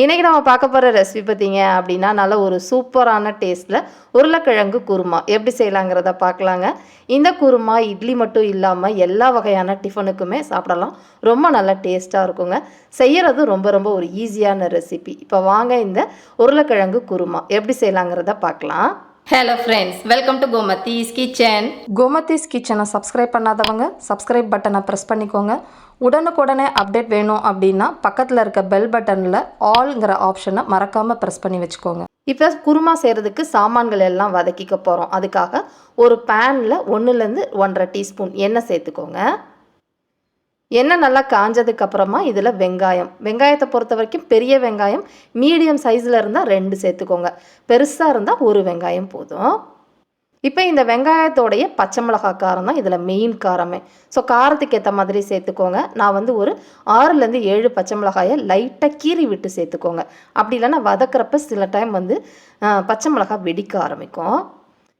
இன்றைக்கி நம்ம பார்க்க போகிற ரெசிபி பார்த்தீங்க அப்படின்னா நல்ல ஒரு சூப்பரான டேஸ்ட்டில் உருளைக்கிழங்கு குருமா. எப்படி செய்யலாங்கிறத பார்க்கலாங்க. இந்த குருமா இட்லி மட்டும் இல்லாமல் எல்லா வகையான டிஃபனுக்குமே சாப்பிடலாம். ரொம்ப நல்லா டேஸ்ட்டாக இருக்குங்க. செய்கிறது ரொம்ப ரொம்ப ஒரு ஈஸியான ரெசிபி இப்போ வாங்க இந்த உருளைக்கிழங்கு குருமா. எப்படி செய்யலாங்கிறத பார்க்கலாம். Hello friends welcome to Gomathi's kitchen Gomathi's kitchen subscribe பண்ணாதவங்க சப்ஸ்கிரைப் பட்டனை ப்ரெஸ் பண்ணிக்கோங்க. உடனுக்குடனே அப்டேட் வேணும் அப்படின்னா பக்கத்தில் இருக்க பெல் பட்டனில் ஆல்ங்கிற ஆப்ஷனை மறக்காமல் ப்ரெஸ் பண்ணி வச்சுக்கோங்க. இப்போ குருமா செய்கிறதுக்கு சாமான்கள் எல்லாம் வதக்கிக்க போகிறோம் அதுக்காக ஒரு பேனில் ஒன்றுலேருந்து ஒன்றரை டீஸ்பூன் எண்ணெய் சேர்த்துக்கோங்க. எண்ணெய் நல்லா காஞ்சதுக்கு அப்புறமா இதில் வெங்காயம். வெங்காயத்தை பொறுத்த வரைக்கும் பெரிய வெங்காயம் மீடியம் சைஸில் இருந்தால் ரெண்டு சேர்த்துக்கோங்க. பெருசாக இருந்தால் ஒரு வெங்காயம் போதும். இப்போ இந்த வெங்காயத்தோடைய பச்சை மிளகாய் காரம் தான் இதில் மெயின் காரமே. ஸோ காரத்துக்கு ஏற்ற மாதிரி சேர்த்துக்கோங்க. நான் வந்து ஒரு ஆறுலேருந்து ஏழு பச்சை மிளகாயை லைட்டாக கீறி விட்டு சேர்த்துக்கோங்க. அப்படி இல்லைன்னா வதக்கிறப்ப சில டைம் வந்து பச்சை மிளகாய் வெடிக்க ஆரம்பிக்கும்.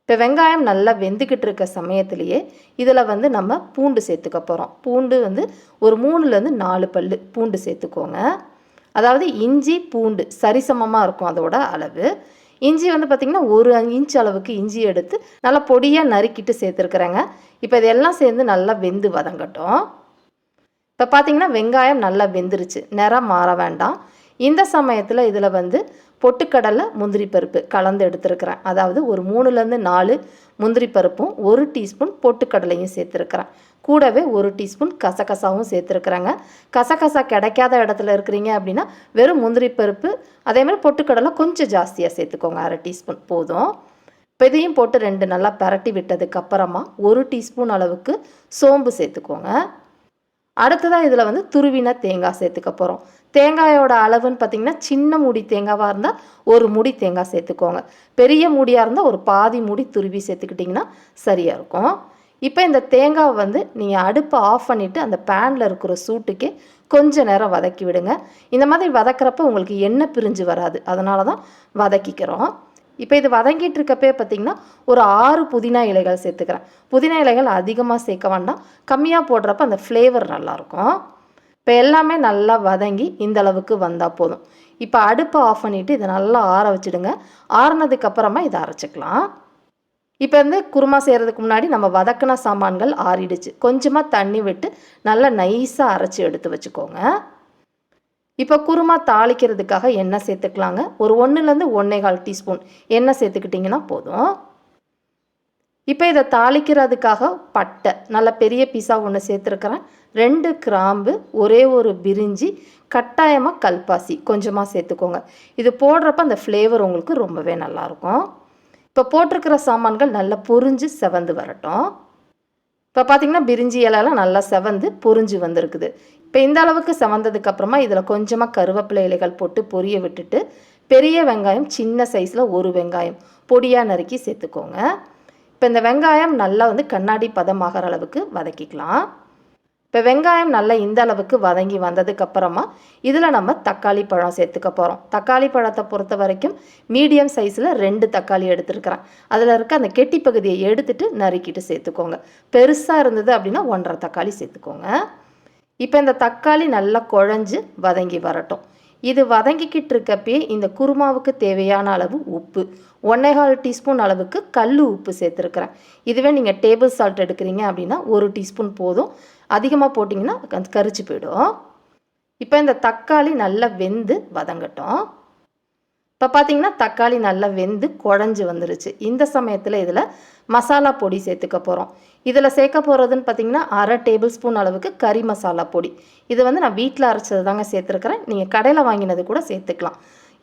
இப்போ வெங்காயம் நல்லா வெந்துக்கிட்டு இருக்க சமயத்துலேயே இதில் வந்து நம்ம பூண்டு சேர்த்துக்க போகிறோம் பூண்டு வந்து ஒரு மூணுலேருந்து நாலு பல்லு பூண்டு சேர்த்துக்கோங்க. அதாவது இஞ்சி பூண்டு சரிசமமாக இருக்கும் அதோட அளவு. இஞ்சி வந்து பார்த்திங்கன்னா ஒரு இன்ச் அளவுக்கு இஞ்சி எடுத்து நல்லா பொடியாக நறுக்கிட்டு சேர்த்துருக்குறேங்க. இப்போ இதெல்லாம் சேர்ந்து நல்லா வெந்து வதங்கட்டும். இப்போ பார்த்தீங்கன்னா வெங்காயம் நல்லா வெந்துருச்சு. நிறம் மாற வேண்டாம். இந்த சமயத்தில் இதில் வந்து பொட்டுக்கடலை முந்திரி பருப்பு கலந்து எடுத்துருக்கிறேன். அதாவது ஒரு மூணுலேருந்து நாலு முந்திரி பருப்பும் ஒரு டீஸ்பூன் பொட்டுக்கடலையும் சேர்த்துருக்கிறேன். கூடவே ஒரு டீஸ்பூன் கசகசாவும் சேர்த்துருக்குறேங்க. கசகசா கிடைக்காத இடத்துல இருக்கிறீங்க அப்படின்னா வெறும் முந்திரி பருப்பு அதே மாதிரி பொட்டுக்கடலை கொஞ்சம் ஜாஸ்தியாக சேர்த்துக்கோங்க அரை டீஸ்பூன். போதும். இப்போ இதையும் போட்டு ரெண்டு நல்லா பரட்டி விட்டதுக்கப்புறமா ஒரு டீஸ்பூன் அளவுக்கு சோம்பு சேர்த்துக்கோங்க. அடுத்ததாக இதில் வந்து துருவின தேங்காய் சேர்த்துக்க போகிறோம் தேங்காயோட அளவுன்னு பார்த்தீங்கன்னா சின்ன மூடி தேங்காவாக இருந்தால் ஒரு மூடி தேங்காய் சேர்த்துக்கோங்க. பெரிய மூடியாக இருந்தால் ஒரு பாதி மூடி துருவி சேர்த்துக்கிட்டிங்கன்னா சரியாக இருக்கும். இப்போ இந்த தேங்காவை வந்து நீங்கள் அடுப்பை ஆஃப் பண்ணிவிட்டு அந்த பேனில் இருக்கிற சூட்டுக்கே கொஞ்ச நேரம் வதக்கி விடுங்க. இந்த மாதிரி வதக்கிறப்ப உங்களுக்கு எண்ணெய் பிரிஞ்சு வராது. அதனால தான் வதக்கிக்கிறோம். இப்போ இது வதங்கிட்டு இருக்கப்பே பார்த்தீங்கன்னா ஒரு ஆறு புதினா இலைகள் சேர்த்துக்கிறேன். புதினா இலைகள் அதிகமாக சேர்க்க வேண்டாம். கம்மியாக போடுறப்ப அந்த ஃப்ளேவர் நல்லாயிருக்கும் இப்போ எல்லாமே நல்லா வதங்கி இந்த அளவுக்கு வந்தால் போதும். இப்போ அடுப்பை ஆஃப் பண்ணிவிட்டு இதை நல்லா ஆற வச்சுடுங்க. ஆறினதுக்கப்புறமா இதை அரைச்சிக்கலாம். இப்போ வந்து குருமா செய்கிறதுக்கு முன்னாடி நம்ம வதக்கின சாமான்கள் ஆறிடுச்சு. கொஞ்சமாக தண்ணி விட்டு நல்லா நைஸாக அரைச்சி எடுத்து வச்சுக்கோங்க. இப்போ குருமா தாளிக்கிறதுக்காக எண்ணெய் சேர்த்துக்கலாங்க. ஒரு ஒன்றுலேருந்து ஒன்றேகால் டீஸ்பூன் எண்ணெய் சேர்த்துக்கிட்டிங்கன்னா போதும். இப்போ இதை தாளிக்கிறதுக்காக பட்டை நல்ல பெரிய பீஸாக ஒன்று சேர்த்துருக்குறேன். ரெண்டு கிராம்பு ஒரே ஒரு பிரிஞ்சி கட்டாயமாக கல்பாசி கொஞ்சமாக சேர்த்துக்கோங்க. இது போடுறப்ப அந்த ஃப்ளேவர் உங்களுக்கு ரொம்பவே நல்லாயிருக்கும். இப்போ போட்டிருக்கிற சாமான்கள் நல்லா பொரிஞ்சு செவந்து வரட்டும். இப்போ பார்த்தீங்கன்னா பிரிஞ்சி இலையெல்லாம் நல்லா செவந்து பொரிஞ்சு வந்திருக்குது. இப்போ இந்த அளவுக்கு செவந்ததுக்கப்புறமா இதில் கொஞ்சமாக கருவேப்பிலை இலைகள் போட்டு பொரிய விட்டுட்டு பெரிய வெங்காயம் சின்ன சைஸில் ஒரு வெங்காயம் பொடியாக நறுக்கி சேர்த்துக்கோங்க. இப்போ இந்த வெங்காயம் நல்லா வந்து கண்ணாடி பதமாகிற அளவுக்கு வதக்கிக்கலாம். இப்போ வெங்காயம் நல்லா இந்த அளவுக்கு வதங்கி வந்ததுக்கப்புறமா இதில் நம்ம தக்காளி பழம் சேர்த்துக்க போகிறோம் தக்காளி பழத்தை பொறுத்த வரைக்கும் மீடியம் சைஸில் ரெண்டு தக்காளி எடுத்துருக்கிறேன். அதில் இருக்க அந்த கெட்டி பகுதியை எடுத்துட்டு நறுக்கிட்டு சேர்த்துக்கோங்க. பெருசாக இருந்தது அப்படின்னா ஒன்றரை தக்காளி சேர்த்துக்கோங்க. இப்போ இந்த தக்காளி நல்லா குழஞ்சு வதங்கி வரட்டும். இது வதங்கிக்கிட்டு இருக்கப்பயே இந்த குருமாவுக்கு தேவையான அளவு உப்பு. ஒன்னேகால் டீஸ்பூன் அளவுக்கு கல் உப்பு சேர்த்துருக்குறேன். இதுவே நீங்கள் டேபிள் சால்ட் எடுக்கிறீங்க அப்படின்னா ஒரு டீஸ்பூன் போதும். அதிகமாக போட்டிங்கன்னா க- கரிச்சு போயிடும். இப்போ இந்த தக்காளி நல்லா வெந்து வதங்கட்டும். இப்போ பார்த்தீங்கன்னா தக்காளி நல்லா வெந்து குழஞ்சி வந்துருச்சு. இந்த சமயத்தில் இதில் மசாலா பொடி சேர்த்துக்க போகிறோம் இதில் சேர்க்க போகிறதுன்னு பார்த்தீங்கன்னா அரை டேபிள் ஸ்பூன் அளவுக்கு கறி மசாலா பொடி. இது வந்து நான் வீட்டில் அரைச்சது தாங்க சேர்த்துருக்கிறேன். நீங்கள் கடையில் வாங்கினது கூட சேர்த்துக்கலாம்.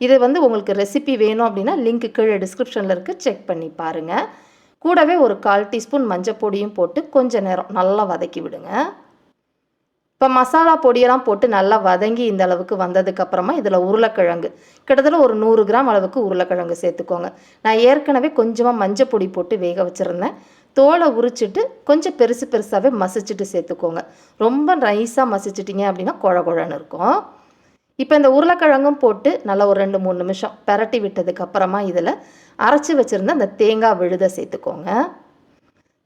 இது வந்து உங்களுக்கு ரெசிபி வேணும் அப்படின்னா லிங்க் கீழே டிஸ்கிரிப்ஷனில் இருக்குது செக் பண்ணி பாருங்கள் கூடவே ஒரு கால் டீஸ்பூன் மஞ்சள் பொடியும் போட்டு கொஞ்சம் நேரம் நல்லா வதக்கி விடுங்க. இப்போ மசாலா பொடியெல்லாம் போட்டு நல்லா வதங்கி இந்த அளவுக்கு வந்ததுக்கு அப்புறமா இதில் உருளைக்கிழங்கு. கிட்டத்தட்ட ஒரு நூறு கிராம் அளவுக்கு உருளைக்கிழங்கு சேர்த்துக்கோங்க. நான் ஏற்கனவே கொஞ்சமாக மஞ்சள் பொடி போட்டு வேக வச்சுருந்தேன். தோலை உரிச்சிட்டு கொஞ்சம் பெருசு பெருசாகவே மசிச்சுட்டு சேர்த்துக்கோங்க. ரொம்ப நைஸாக மசிச்சிட்டிங்க அப்படின்னா குழ குழன்னு இருக்கும். இப்போ இந்த உருளைக்கிழங்கும் போட்டு நல்லா ஒரு ரெண்டு மூணு நிமிஷம் பரட்டி விட்டதுக்கு அப்புறமா இதில் அரைச்சி வச்சுருந்த அந்த தேங்காய் விழுதை சேர்த்துக்கோங்க.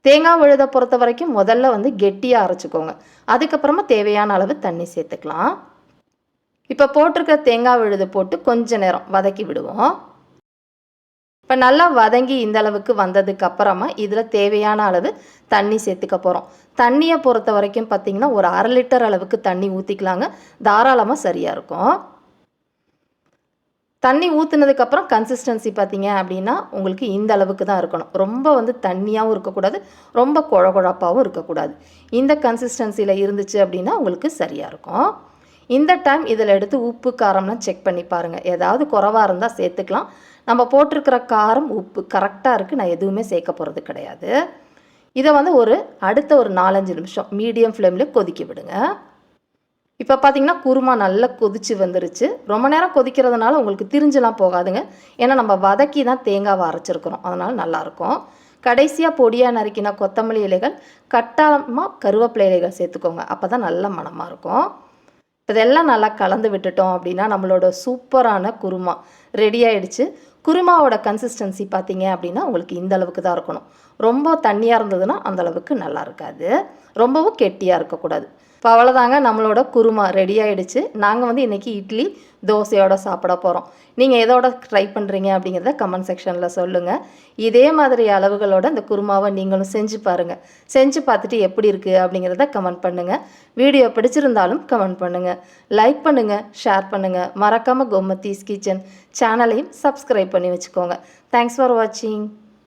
தேங்காய் விழுதை பொறுத்த வரைக்கும் முதல்ல வந்து கெட்டியாக அரைச்சிக்கோங்க. அதுக்கப்புறமா தேவையான அளவு தண்ணி சேர்த்துக்கலாம். இப்போ போட்டிருக்க தேங்காய் விழுது போட்டு கொஞ்ச நேரம் வதக்கி விடுவோம். இப்போ நல்லா வதங்கி இந்த அளவுக்கு வந்ததுக்கு அப்புறமா இதில் தேவையான அளவு தண்ணி சேர்த்துக்க போகிறோம் தண்ணியை பொறுத்த வரைக்கும் பார்த்திங்கன்னா ஒரு அரை லிட்டர் அளவுக்கு தண்ணி ஊற்றிக்கலாங்க தாராளமாக சரியாக இருக்கும். தண்ணி ஊற்றுனதுக்கப்புறம் கன்சிஸ்டன்சி பார்த்தீங்க அப்படின்னா உங்களுக்கு இந்த அளவுக்கு தான் இருக்கணும். ரொம்ப வந்து தண்ணியாகவும் இருக்கக்கூடாது ரொம்ப குழ குழப்பாகவும் இருக்கக்கூடாது. இந்த கன்சிஸ்டன்சியில் இருந்துச்சு அப்படின்னா உங்களுக்கு சரியாக இருக்கும். இந்த டைம் இதில் எடுத்து உப்பு காரம்லாம் செக் பண்ணி பாருங்கள் ஏதாவது குறவாக இருந்தால் சேர்த்துக்கலாம். நம்ம போட்டிருக்கிற காரம் உப்பு கரெக்டாக இருக்குது நான் எதுவுமே சேர்க்க போகிறது கிடையாது. இதை வந்து ஒரு அடுத்த ஒரு நாலஞ்சு நிமிஷம் மீடியம் ஃப்ளேமில் கொதிக்க விடுங்க. இப்போ பார்த்தீங்கன்னா குருமா நல்லா கொதிச்சு வந்துருச்சு. ரொம்ப நேரம் கொதிக்கிறதுனால உங்களுக்கு திரிஞ்செலாம் போகாதுங்க. ஏன்னா நம்ம வதக்கி தான் தேங்காவை அரைச்சிருக்கிறோம். அதனால் நல்லாயிருக்கும் கடைசியாக பொடியாக நறுக்கின கொத்தமல்லி இலைகள் கட்டாயமாக கருவேப்பிலை இலைகள் சேர்த்துக்கோங்க. அப்போ தான் நல்ல மணமாக இருக்கும். இதெல்லாம் நல்லா கலந்து விட்டுட்டோம் அப்படின்னா நம்மளோட சூப்பரான குருமா ரெடி ஆயிடுச்சு. குருமாவோட கன்சிஸ்டன்சி பார்த்தீங்க அப்படின்னா உங்களுக்கு இந்த அளவுக்கு தான் இருக்கணும். ரொம்ப தண்ணியாக இருந்ததுன்னா அந்த அளவுக்கு நல்லா இருக்காது. ரொம்பவும் கெட்டியாக இருக்கக்கூடாது. இப்போ அவ்வளோதாங்க நம்மளோட குருமா ரெடி ஆகிடுச்சு நாங்கள் வந்து இன்றைக்கி இட்லி தோசையோட சாப்பிட போகிறோம் நீங்கள் எதோட ட்ரை பண்ணுறீங்க அப்படிங்கிறத கமெண்ட் செக்ஷனில் சொல்லுங்கள் இதே மாதிரி அளவுகளோட இந்த குருமாவை நீங்களும் செஞ்சு பாருங்கள் செஞ்சு பார்த்துட்டு எப்படி இருக்குது அப்படிங்கிறத கமெண்ட் பண்ணுங்கள் வீடியோ பிடிச்சிருந்தாலும் கமெண்ட் பண்ணுங்கள் லைக் பண்ணுங்கள் ஷேர் பண்ணுங்கள் மறக்காமல் கோமத்தீஸ் கிச்சன் சேனலையும் சப்ஸ்கிரைப் பண்ணி வச்சுக்கோங்க. தேங்க்ஸ் ஃபார் வாட்சிங்